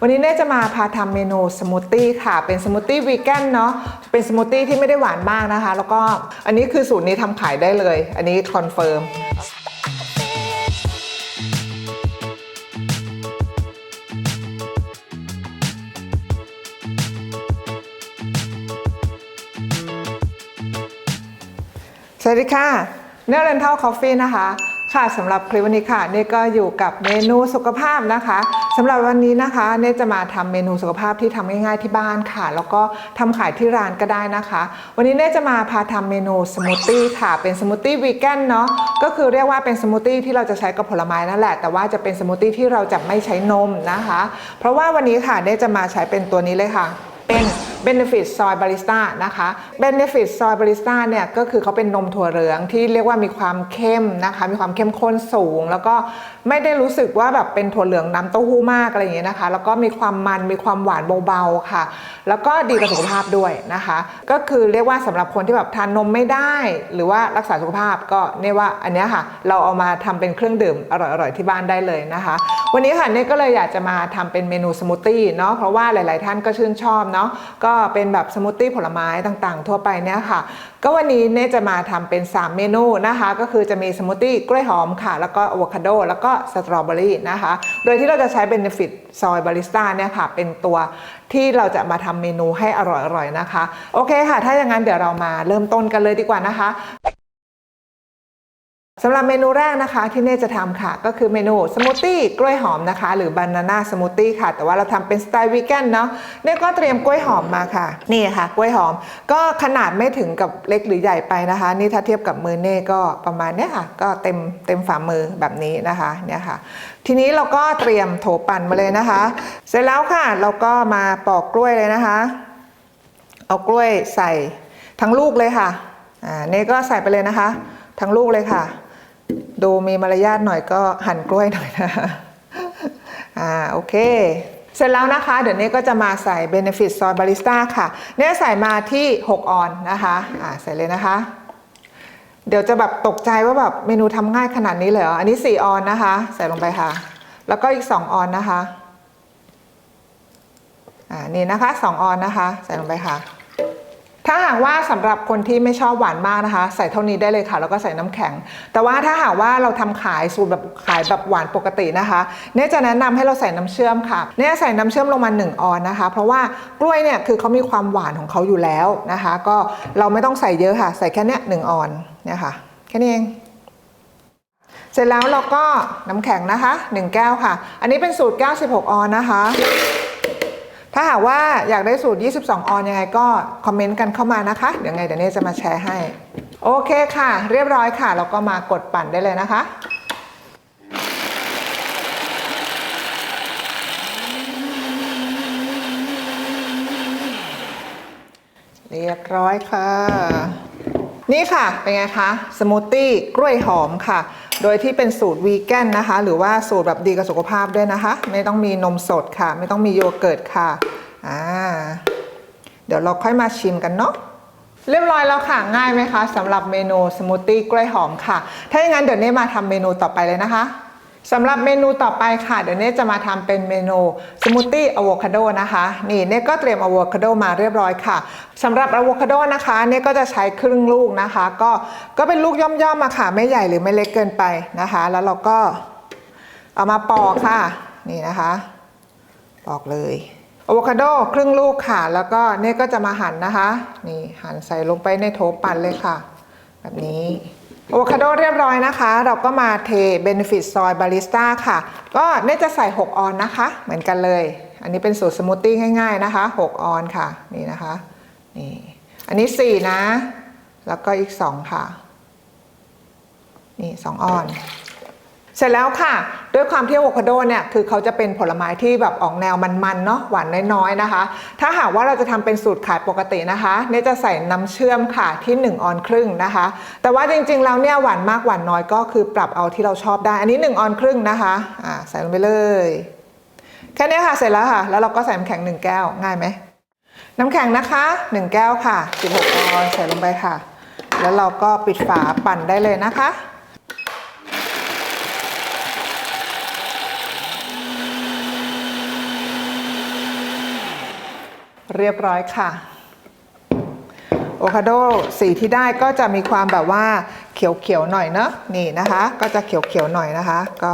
วันนี้เน่จะมาพาทำเมนูสมูทตี้ค่ะ เป็นสมูทตี้วีแกนเนาะ เป็นสมูทตี้ที่ไม่ได้หวานมากนะคะ แล้วก็อันนี้คือสูตรนี้ทำขายได้เลย อันนี้คอนเฟิร์มสวัสดีค่ะเนอร์เรนทัลคอฟฟี่นะคะ ค่ะสำหรับคลิปวันนี้ค่ะเนก็อยู่กับเมนูสุขภาพนะคะสำหรับวันนี้นะคะเนจะมาทำเมนูสุขภาพที่ทำง่ายๆที่บ้านค่ะ แล้วก็ทำขายที่ร้านก็ได้นะคะ วันนี้เนจะมาพาทำเมนูสมูทตี้ค่ะ เป็นสมูทตี้วีแกนเนาะก็คือเรียกว่าเป็นสมูทตี้ที่เราจะใช้กับผลไม้นั่นแหละ แต่ว่าจะเป็นสมูทตี้ที่เราจะไม่ใช้นมนะคะ เพราะว่าวันนี้ค่ะเนจะมาใช้เป็นตัวนี้เลยค่ะ เป็น Benefit Soy Barista นะคะ Benefit Soy Barista เนี่ยก็คือเขาเป็นนมถั่วเหลืองที่เรียกว่ามีความเข้มนะคะ มีความเข้มข้นสูง แล้วก็ไม่ได้รู้สึกว่าแบบเป็นถั่วเหลืองน้ำเต้าหู้มากอะไรอย่างเงี้ยนะคะ แล้วก็มีความมันมีความหวานเบาๆค่ะ แล้วก็ดีกับสุขภาพด้วยนะคะ ก็คือเรียกว่าสำหรับคนที่แบบทานนมไม่ได้ หรือว่ารักษาสุขภาพก็เนี่ยว่าอันเนี้ยค่ะ เราเอามาทำเป็นเครื่องดื่มอร่อยๆที่บ้านได้เลยนะคะ วันนี้ค่ะเนี่ยก็เลยอยากจะมาทำเป็นเมนูสมูทตี้เนาะเพราะว่าหลาย ๆ ท่านก็ชื่นชอบเนาะก็เป็นแบบสมูทตี้ผลไม้ต่างๆ ทั่วไปเนี่ยค่ะ ก็วันนี้เนี่ยจะมาทำเป็น 3 เมนูนะคะ ก็คือจะมีสมูทตี้กล้วยหอมค่ะ แล้วก็อะโวคาโดแล้วก็สตรอเบอรี่นะคะ โดยที่เราจะใช้เบนฟิตซอยบาริสต้าเนี่ยค่ะ เป็นตัวที่เราจะมาทำเมนูให้อร่อยๆนะคะ โอเคค่ะ ถ้าอย่างนั้นเดี๋ยวเรามาเริ่มต้นกันเลยดีกว่านะคะ สำหรับเมนูแรกนะคะที่เน่จะทำค่ะ ก็คือเมนูสมูทตี้กล้วยหอมนะคะ หรือบานาน่าสมูทตี้ค่ะ แต่ว่าเราทำเป็นสไตล์วีแกนเนาะเน่ก็เตรียมกล้วยหอมมาค่ะ นี่ค่ะ กล้วยหอม ก็ขนาดไม่ถึงกับเล็กหรือใหญ่ไปนะคะ นี่ถ้าเทียบกับมือเน่ก็ประมาณเนี้ยค่ะ ก็เต็มเต็มฝ่ามือแบบนี้นะคะเนี่ยค่ะ ทีนี้เราก็เตรียมโถปั่นมาเลยนะคะ เสร็จแล้วค่ะเราก็มาปอกกล้วยเลยนะคะ เอากล้วยใส่ทั้งลูกเลยค่ะอ่าเน่ก็ใส่ไปเลยนะคะ ทั้งลูกเลยค่ะ ดูมีมารยาทหน่อยก็หั่นกล้วยหน่อยนะคะอ่าโอเคเสร็จแล้วนะคะ เดี๋ยวนี้ก็จะมาใส่ Benefit Soy Barista ค่ะ เนี่ยใส่มาที่ 6 ออนนะคะอ่าใส่เลยนะคะ เดี๋ยวจะแบบตกใจว่าแบบเมนูทำง่ายขนาดนี้เลยเหรอ อันนี้ 4 ออนนะคะ ใส่ลงไปค่ะ แล้วก็อีก 2 ออนนะคะอ่านี่นะคะ 2 ออนนะคะ ใส่ลงไปค่ะ ถ้าหากว่าสำหรับคนที่ไม่ชอบหวานมากนะคะ ใส่เท่านี้ได้เลยค่ะ แล้วก็ใส่น้ำแข็ง แต่ว่าถ้าหากว่าเราทำขายสูตรแบบขายแบบหวานปกตินะคะเนี่ยจะแนะนำให้เราใส่น้ำเชื่อมค่ะเนี่ยใส่น้ำเชื่อมลงมา1ออนนะคะ เพราะว่ากล้วยเนี่ยคือเขามีความหวานของเขาอยู่แล้วนะคะ ก็เราไม่ต้องใส่เยอะค่ะ ใส่แค่เนี้ยหนึ่งออนเนี่ยค่ะแค่นี้เองเสร็จแล้วเราก็น้ำแข็งนะคะ 1 แก้วค่ะ อันนี้เป็นสูตร 96 ออนนะคะ หากว่าอยากได้สูตร 22 ออนยังไงก็คอมเมนต์กันเข้ามานะคะ เดี๋ยวไงเดี๋ยวเน่จะมาแชร์ให้ โอเคค่ะ เรียบร้อยค่ะ เราก็มากดปั่นได้เลยนะคะ เรียบร้อยค่ะ นี่ค่ะ เป็นไงคะสมูทตี้กล้วยหอมค่ะ โดยที่เป็นสูตรวีแกนนะคะ หรือว่าสูตรแบบดีกับสุขภาพด้วยนะคะ ไม่ต้องมีนมสดค่ะ ไม่ต้องมีโยเกิร์ตค่ะอ่าเดี๋ยวเราค่อยมาชิมกันเนาะเรียบร้อยแล้วค่ะ ง่ายไหมคะสำหรับเมนูสมูทตี้กล้วยหอมค่ะ ถ้าอย่างนั้นเดี๋ยวเน่มาทำเมนูต่อไปเลยนะคะ สำหรับเมนูต่อไปค่ะ เดี๋ยวเน่จะมาทำเป็นเมนูสมูทตี้อะโวคาโดนะคะ นี่เน่ก็เตรียมอะโวคาโดมาเรียบร้อยค่ะสำหรับอะโวคาโดนะคะเน่ก็จะใช้ครึ่งลูกนะคะ ก็ก็เป็นลูกย่อมๆมาค่ะ ไม่ใหญ่หรือไม่เล็กเกินไปนะคะ แล้วเราก็เอามาปอกค่ะ นี่นะคะปอกเลยอะโวคาโดครึ่งลูกค่ะ แล้วก็เน่ก็จะมาหั่นนะคะ นี่หั่นใส่ลงไปในโถปั่นเลยค่ะ แบบนี้ โวคาโดเรียบร้อยนะคะ เราก็มาเทเบนฟิตซอยบาริสต้าค่ะ ก็เน่จะใส่ 6 ออนนะคะ เหมือนกันเลย อันนี้เป็นสูตรสมูทตี้ง่ายๆนะคะ 6 ออนค่ะนี่นะคะนี่อันนี้ 4 นะ แล้วก็อีก 2 ค่ะ นี่ 2 ออน เสร็จแล้วค่ะ ด้วยความที่อะโวคาโดเนี่ยคือเขาจะเป็นผลไม้ที่แบบออกแนวมันๆเนาะหวานน้อยๆนะคะ ถ้าหากว่าเราจะทำเป็นสูตรขายปกตินะคะเนี่ยจะใส่น้ำเชื่อมค่ะที่ 1 ออนครึ่งนะคะ แต่ว่าจริงๆแล้วเนี่ยหวานมากหวานน้อยก็คือปรับเอาที่เราชอบได้ อันนี้ 1 ออนครึ่งนะคะอ่าใส่ลงไปเลย แค่นี้ค่ะเสร็จแล้วค่ะ แล้วเราก็ใส่น้ำแข็ง 1 แก้วง่ายไหมน้ำแข็งนะคะ 1 แก้วค่ะ 16 ออนใส่ลงไปค่ะ แล้วเราก็ปิดฝาปั่นได้เลยนะคะ เรียบร้อยค่ะโอคาโดสีที่ได้ก็จะมีความแบบว่าเขียวๆหน่อยเนอะนี่นะคะ ก็จะเขียวๆหน่อยนะคะ ก็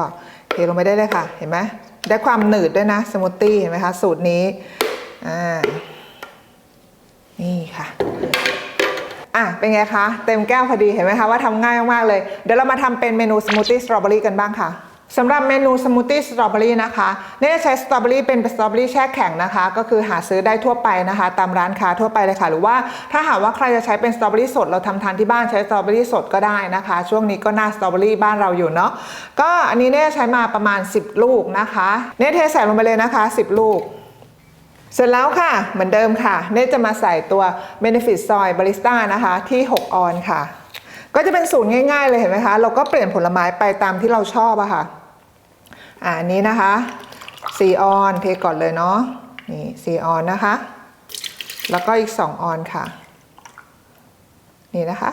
เทลงไปได้เลยค่ะ เห็นไหมได้ความหนืดด้วยนะสมูทตี้เห็นไหมคะ สูตรนี้อ่านี่ค่ะอะเป็นไงคะ เต็มแก้วพอดีเห็นไหมคะว่าทำง่ายมากๆเลย เดี๋ยวเรามาทำเป็นเมนูสมูทตี้สตรอเบอรี่กันบ้างค่ะ สำหรับเมนูสมูทตี้สตรอเบอรี่นะคะเนี่ยจะใช้สตรอเบอรี่เป็นสตรอเบอรี่แช่แข็งนะคะ ก็คือหาซื้อได้ทั่วไปนะคะ ตามร้านค้าทั่วไปเลยค่ะ หรือว่าถ้าหากว่าใครจะใช้เป็นสตรอเบอรี่สดเราทำทานที่บ้านใช้สตรอเบอรี่สดก็ได้นะคะ ช่วงนี้ก็น่าสตรอเบอรี่บ้านเราอยู่เนาะก็อันนี้เนี่ยใช้มาประมาณ 10 ลูกนะคะเนี่ยเทใส่ลงไปเลยนะคะ 10 ลูกเสร็จแล้วค่ะ เหมือนเดิมค่ะ เนตจะมาใส่ตัว Benefit Soy Barista นะคะที่ 6 ออนค่ะ ก็จะเป็นสูตรง่าย ๆ เลยเห็นไหมคะ เราก็เปลี่ยนผลไม้ไปตามที่เราชอบอะค่ะ อ่าอันนี้นะคะ4ออนเทก่อนเลยเนาะนี่4ออนนะคะ แล้วก็อีก2ออนค่ะ นี่นะคะ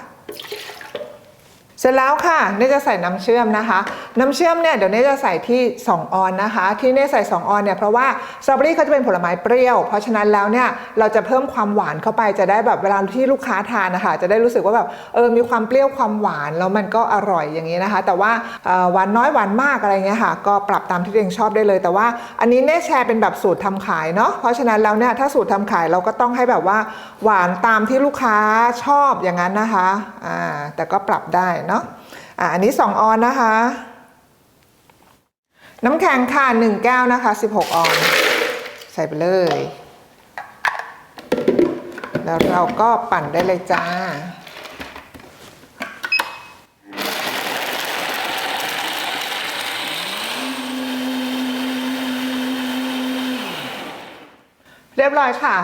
เสร็จแล้วค่ะเนยจะใส่น้ำเชื่อมนะคะ น้ำเชื่อมเนี่ยเดี๋ยวเนยจะใส่ที่ 2 ออนนะคะ ที่เนยใส่ 2 ออนเนี่ยเพราะว่าสตรอเบอรี่เขาจะเป็นผลไม้เปรี้ยว เพราะฉะนั้นแล้วเนี่ยเราจะเพิ่มความหวานเข้าไปจะได้แบบเวลาที่ลูกค้าทานนะคะจะได้รู้สึกว่าแบบเออมีความเปรี้ยวความหวานแล้วมันก็อร่อยอย่างนี้นะคะ แต่ว่าหวานน้อยหวานมากอะไรเงี้ยค่ะ ก็ปรับตามที่ตัวเองชอบได้เลย แต่ว่าอันนี้เนยแชร์เป็นแบบสูตรทำขายเนาะเพราะฉะนั้นแล้วเนี่ยถ้าสูตรทำขายเราก็ต้องให้แบบว่าหวานตามที่ลูกค้าชอบอย่างนั้นนะคะอ่าแต่ก็ปรับได้เนาะอะอันนี้ 2 ออนนะคะ น้ำแข็งค่ะ 1 แก้วนะคะ 16 ออน ใส่ไปเลย แล้วเราก็ปั่นได้เลยจ้าเรียบร้อยค่ะ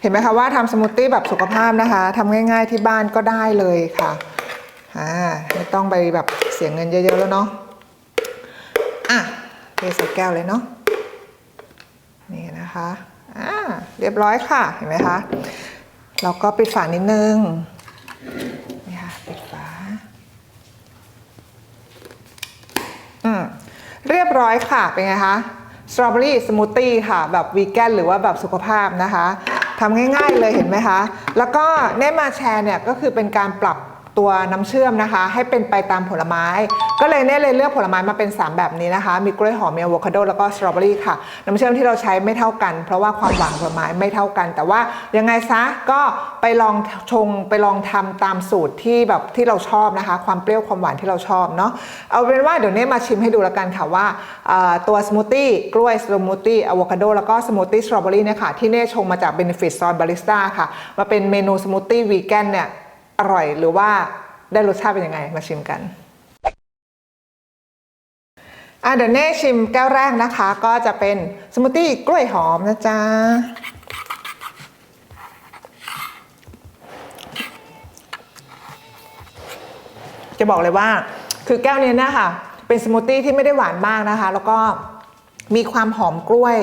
เห็นไหมคะว่าทำสมูทตี้แบบสุขภาพนะคะทำง่ายๆที่บ้านก็ได้เลยค่ะ อ่าไม่ต้องไปแบบเสียเงินเยอะๆแล้วเนาะอะเทใส่แก้วเลยเนาะนี่นะคะอ่าเรียบร้อยค่ะเห็นไหมคะเราก็ปิดฝานิดนึงนี่ค่ะปิดฝาอืมเรียบร้อยค่ะเป็นไงคะสตรอเบอรี่สมูทตี้ค่ะ แบบวีแกนหรือว่าแบบสุขภาพนะคะทำง่ายๆเลยเห็นไหมคะ แล้วก็เน่มาแชร์เนี่ยก็คือเป็นการปรับ ตัวน้ำเชื่อมนะคะ ให้เป็นไปตามผลไม้ ก็เลยเน่เลยเลือกผลไม้มาเป็น 3 แบบนี้นะคะ มีกล้วยหอมมีอะโวคาโดแล้วก็สตรอเบอรี่ค่ะ น้ำเชื่อมที่เราใช้ไม่เท่ากัน เพราะว่าความหวานผลไม้ไม่เท่ากัน แต่ว่ายังไงซะก็ไปลองชงไปลองทำตามสูตรที่แบบที่เราชอบนะคะ ความเปรี้ยวความหวานที่เราชอบเนาะเอาเป็นว่าเดี๋ยวเน่มาชิมให้ดูแล้วกันค่ะว่าตัวสมูทตี้กล้วยสมูทตี้อะโวคาโดแล้วก็สมูทตี้สตรอเบอรี่เนี่ยค่ะที่เน่ชงมาจาก Benefit Soy Barista ค่ะมาเป็นเมนูสมูทตี้วีแกนเนี่ย อร่อยหรือว่าได้รสชาติเป็นยังไงมาชิมกันอะเดี๋ยวเน่ชิมแก้วแรกนะคะ ก็จะเป็นสมูทตี้กล้วยหอมนะจ๊ะจะบอกเลยว่า คือแก้วนี้นะคะเป็นสมูทตี้ที่ไม่ได้หวานมากนะคะ แล้วก็มีความหอมกล้วย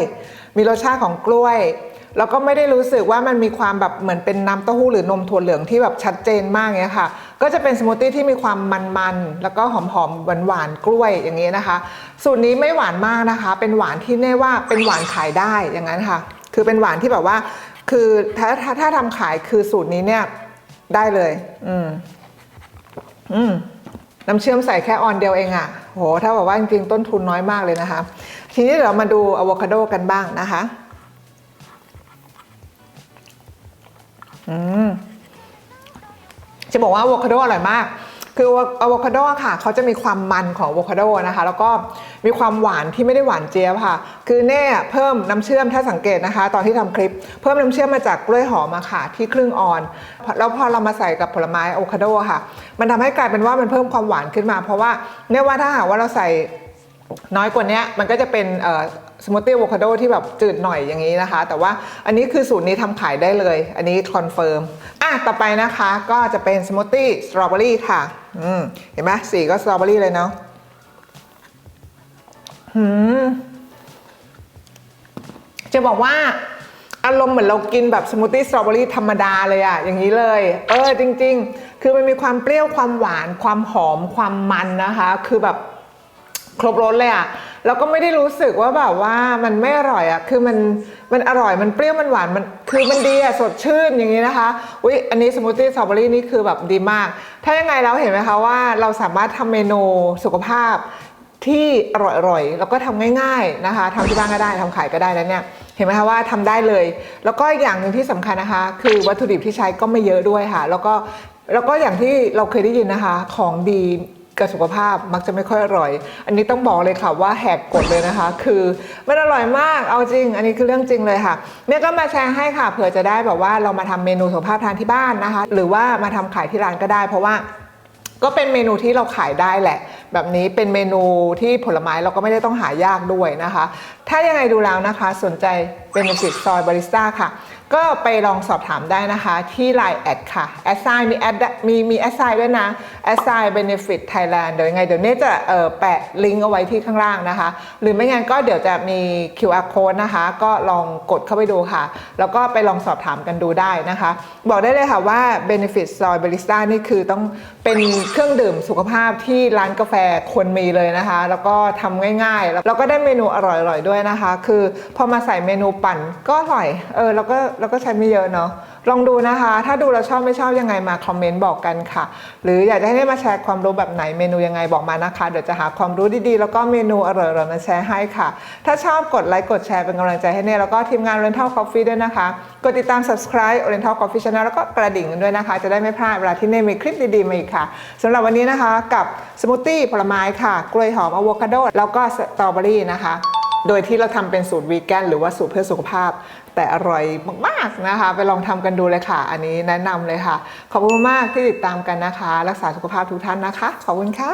มีรสชาติของกล้วย แล้วก็ไม่ได้รู้สึกว่ามันมีความแบบเหมือนเป็นน้ำเต้าหู้หรือนมถั่วเหลืองที่แบบชัดเจนมากเงี้ยค่ะ ก็จะเป็นสมูทตี้ที่มีความมันๆ แล้วก็หอมๆ หวานๆ กล้วยอย่างนี้นะคะ สูตรนี้ไม่หวานมากนะคะ เป็นหวานที่เน่ว่าเป็นหวานขายได้อย่างนั้นค่ะ คือเป็นหวานที่แบบว่า คือถ้าถ้าถ้าทำขายคือสูตรนี้เนี่ยได้เลย อืม อืมน้ำเชื่อมใส่แค่ออนเดียวเองอะ่ะโหถ้าบอกว่าจริงๆต้นทุนน้อยมากเลยนะคะ ทีนี้เดี๋ยวเรามาดูอะโวคาโดกันบ้างนะคะ อืมจะบอกว่าอะโวคาโดอร่อยมาก คืออะโวคาโดค่ะเขาจะมีความมันของอะโวคาโดนะคะ แล้วก็มีความหวานที่ไม่ได้หวานเจี๊ยบค่ะ คือเน่เพิ่มน้ำเชื่อมถ้าสังเกตนะคะ ตอนที่ทำคลิป เพิ่มน้ำเชื่อมมาจากกล้วยหอมมาค่ะ ที่ครึ่งออน แล้วพอเรามาใส่กับผลไม้อะโวคาโดค่ะ มันทำให้กลายเป็นว่ามันเพิ่มความหวานขึ้นมา เพราะว่าเน่ว่าถ้าหากว่าเราใส่ น้อยกว่านี้มันก็จะเป็นสมูทตี้อะโวคาโดที่แบบจืดหน่อยอย่างนี้นะคะ แต่ว่าอันนี้คือสูตรนี้ทำขายได้เลย อันนี้คอนเฟิร์มอะต่อไปนะคะก็จะเป็นสมูทตี้สตรอเบอรี่ค่ะเห็นไหมสีก็สตรอเบอรี่เลยเนาะจะบอกว่าอารมณ์เหมือนเรากินแบบสมูทตี้สตรอเบอรี่ธรรมดาเลยอะอย่างนี้เลย เออจริง ๆ คือมันมีความเปรี้ยวความหวาน ความหอมความมันนะคะ คือแบบ ครบรสเลยอะแล้วก็ไม่ได้รู้สึกว่าแบบว่ามันไม่อร่อยอะคือมันมันอร่อยมันเปรี้ยวมันหวานมันคือมันดีอะสดชื่นอย่างนี้นะคะอุ๊ยอันนี้สมูทตี้สตรอเบอรี่นี่คือแบบดีมาก ถ้ายังไงแล้วเห็นไหมคะว่าเราสามารถทำเมนูสุขภาพที่อร่อยๆ แล้วก็ทำง่ายๆนะคะทำที่บ้านก็ได้ทำขายก็ได้แล้วเนี่ยเห็นไหมคะว่าทำได้เลย แล้วก็อีกอย่างหนึ่งที่สำคัญนะคะ คือวัตถุดิบที่ใช้ก็ไม่เยอะด้วยค่ะ แล้วก็แล้วก็อย่างที่เราเคยได้ยินนะคะของดี กับสุขภาพมักจะไม่ค่อยอร่อย อันนี้ต้องบอกเลยค่ะว่าแหกกฎเลยนะคะ คือมันอร่อยมาก เอาจริง อันนี้คือเรื่องจริงเลยค่ะเนี่ยก็มาแชร์ให้ค่ะ เผื่อจะได้แบบว่าเรามาทำเมนูสุขภาพทานที่บ้านนะคะ หรือว่ามาทำขายที่ร้านก็ได้ เพราะว่าก็เป็นเมนูที่เราขายได้แหละ แบบนี้เป็นเมนูที่ผลไม้เราก็ไม่ได้ต้องหายากด้วยนะคะ ถ้ายังไงดูแล้วนะคะ สนใจเป็นสิทซอยบาริสต้าค่ะ ก็ไปลองสอบถามได้นะคะที่ Line แอดค่ะแอดไซน์มีแอดมีมีแอดไซน์ด้วยนะแอดไซน์เบเนฟิตไทยแลนด์เดี๋ยวยังไงเดี๋ยวเน่จะเอ่อแปะลิงก์เอาไว้ที่ข้างล่างนะคะ หรือไม่งั้นก็เดี๋ยวจะมี QR code นะคะ ก็ลองกดเข้าไปดูค่ะ แล้วก็ไปลองสอบถามกันดูได้นะคะ บอกได้เลยค่ะว่า benefit soy barista นี่คือต้องเป็นเครื่องดื่มสุขภาพที่ร้านกาแฟควรมีเลยนะคะ แล้วก็ทำง่ายๆ แล้วก็ได้เมนูอร่อยๆด้วยนะคะ คือพอมาใส่เมนูปั่นก็อร่อย เออแล้วก็แล้วก็ใช้ไม่เยอะเนาะ ลองดูนะคะ ถ้าดูแล้วชอบไม่ชอบยังไงมาคอมเมนต์บอกกันค่ะ หรืออยากจะให้ได้มาแชร์ความรู้แบบไหนเมนูยังไงบอกมานะคะ เดี๋ยวจะหาความรู้ดีๆ แล้วก็เมนูอร่อยๆมาแชร์ให้ค่ะ ถ้าชอบกดไลค์กดแชร์เป็นกำลังใจให้เน่แล้วก็ทีมงาน Oriental Coffee ด้วยนะคะ กดติดตาม subscribe Oriental Coffee Channel แล้วก็กระดิ่งกันด้วยนะคะ จะได้ไม่พลาดเวลาที่เน่มีคลิปดีๆมาอีกค่ะสำหรับวันนี้นะคะกับสมูทตี้ผลไม้ค่ะ กล้วยหอมอะโวคาโดแล้วก็สตรอเบอรี่นะคะ โดยที่เราทำเป็นสูตรวีแกนหรือว่าสูตรเพื่อสุขภาพ แต่อร่อยมากๆนะคะ ไปลองทำกันดูเลยค่ะ อันนี้แนะนำเลยค่ะ ขอบคุณมากที่ติดตามกันนะคะ รักษาสุขภาพทุกท่านนะคะ ขอบคุณค่ะ